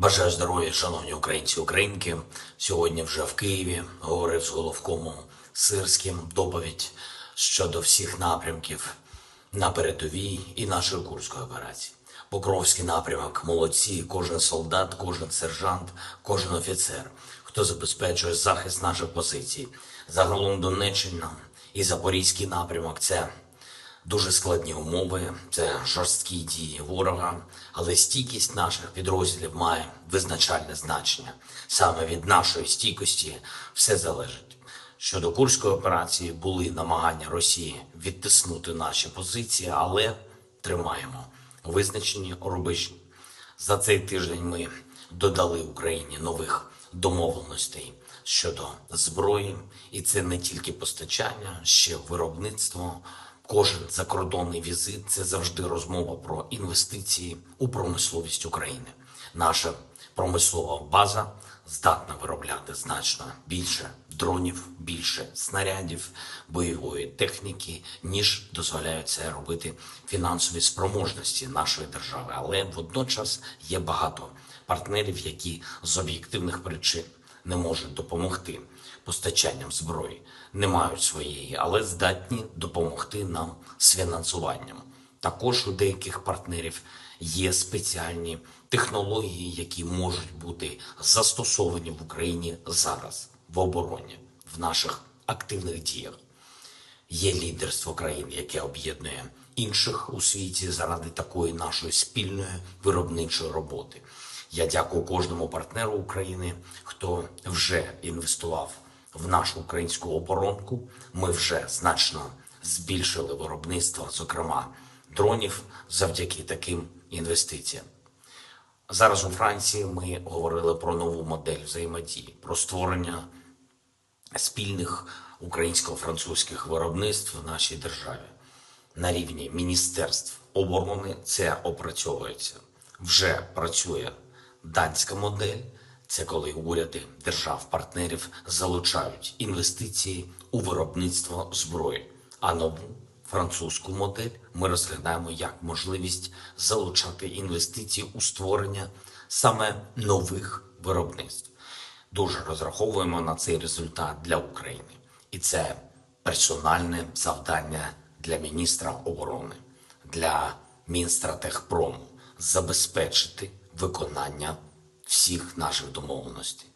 Бажаю здоров'я, шановні українці, українки. Сьогодні вже в Києві говорив з головкомом Сирським доповідь щодо всіх напрямків на передовій і нашої курської операції. Покровський напрямок, молодці, кожен солдат, кожен сержант, кожен офіцер, хто забезпечує захист наших позицій. Загалом Донеччина і Запорізький напрямок це Дуже складні умови, це жорсткі дії ворога, але стійкість наших підрозділів має визначальне значення. Саме від нашої стійкості все залежить. Щодо курської операції були намагання Росії відтиснути наші позиції, але тримаємо визначені рубежі. За цей тиждень ми додали Україні нових домовленостей щодо зброї, і це не тільки постачання, ще виробництво. Кожен закордонний візит це завжди розмова про інвестиції у промисловість України. Наша промислова база здатна виробляти значно більше дронів, більше снарядів, бойової техніки, ніж дозволяють це робити фінансові спроможності нашої держави. Але водночас є багато партнерів, які з об'єктивних причин не можуть допомогти постачанням зброї, не мають своєї, але здатні допомогти нам з фінансуванням. Також у деяких партнерів є спеціальні технології, які можуть бути застосовані в Україні зараз в обороні, в наших активних діях. Є лідерство країн, яке об'єднує інших у світі заради такої нашої спільної виробничої роботи. Я дякую кожному партнеру України, хто вже інвестував в нашу українську оборонку. Ми вже значно збільшили виробництво, зокрема дронів, завдяки таким інвестиціям. Зараз у Франції ми говорили про нову модель взаємодії, про створення спільних українсько-французьких виробництв в нашій державі на рівні міністерств оборони. Це опрацьовується. Вже працює данська модель. Це коли уряди держав-партнерів залучають інвестиції у виробництво зброї. А нову французьку модель ми розглядаємо як можливість залучати інвестиції у створення саме нових виробництв. Дуже розраховуємо на цей результат для України, і це персональне завдання для міністра оборони, для Мінстратехпрому забезпечити виконання всіх наших домовленостей.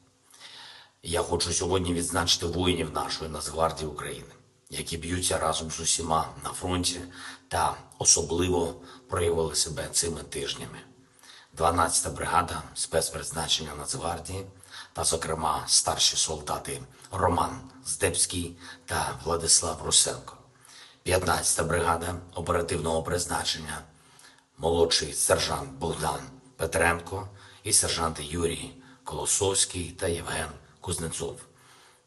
Я хочу сьогодні відзначити воїнів нашої Нацгвардії України, які б'ються разом з усіма на фронті та особливо проявили себе цими тижнями. 12-та бригада спецпризначення Нацгвардії та, зокрема, старші солдати Роман Здебський та Владислав Русенко, 15-та бригада оперативного призначення, молодший сержант Богдан Петренко і сержанти Юрій Колосовський та Євген Кузнецов.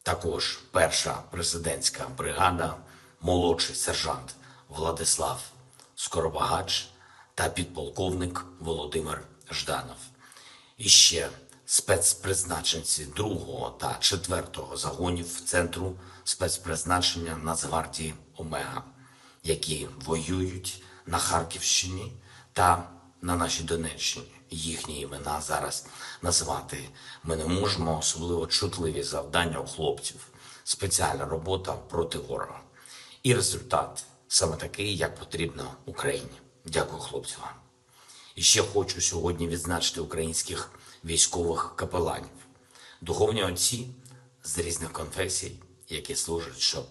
Також перша президентська бригада, молодший сержант Владислав Скоробагач та підполковник Володимир Жданов. І ще спецпризначенці другого та четвертого загонів центру спецпризначення Нацгвардії Омега, які воюють на Харківщині та на нашій Донеччині. Їхні імена зараз назвати ми не можемо, особливо чутливі завдання у хлопців, спеціальна робота проти ворога. І результат саме такий, як потрібно Україні. Дякую, хлопці вам. І ще хочу сьогодні відзначити українських військових капеланів, духовні отці з різних конфесій, які служать, щоб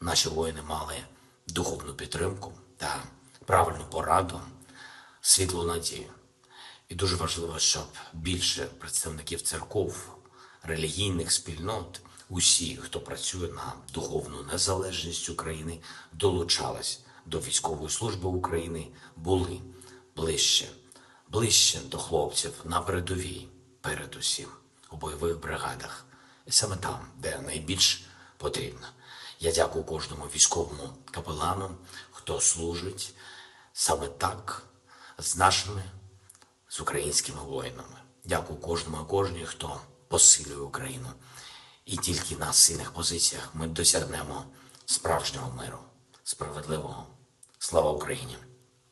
наші воїни мали духовну підтримку та правильну пораду, світлу надію. І дуже важливо, щоб більше представників церков, релігійних спільнот, усі, хто працює на духовну незалежність України, долучались до військової служби України, були ближче, ближче до хлопців на передовій, передусім у бойових бригадах, і саме там, де найбільш потрібно. Я дякую кожному військовому капелану, хто служить саме так з нашими з українськими воїнами. Дякую кожному кожній, хто посилює Україну. І тільки на сильних позиціях ми досягнемо справжнього миру, справедливого. Слава Україні!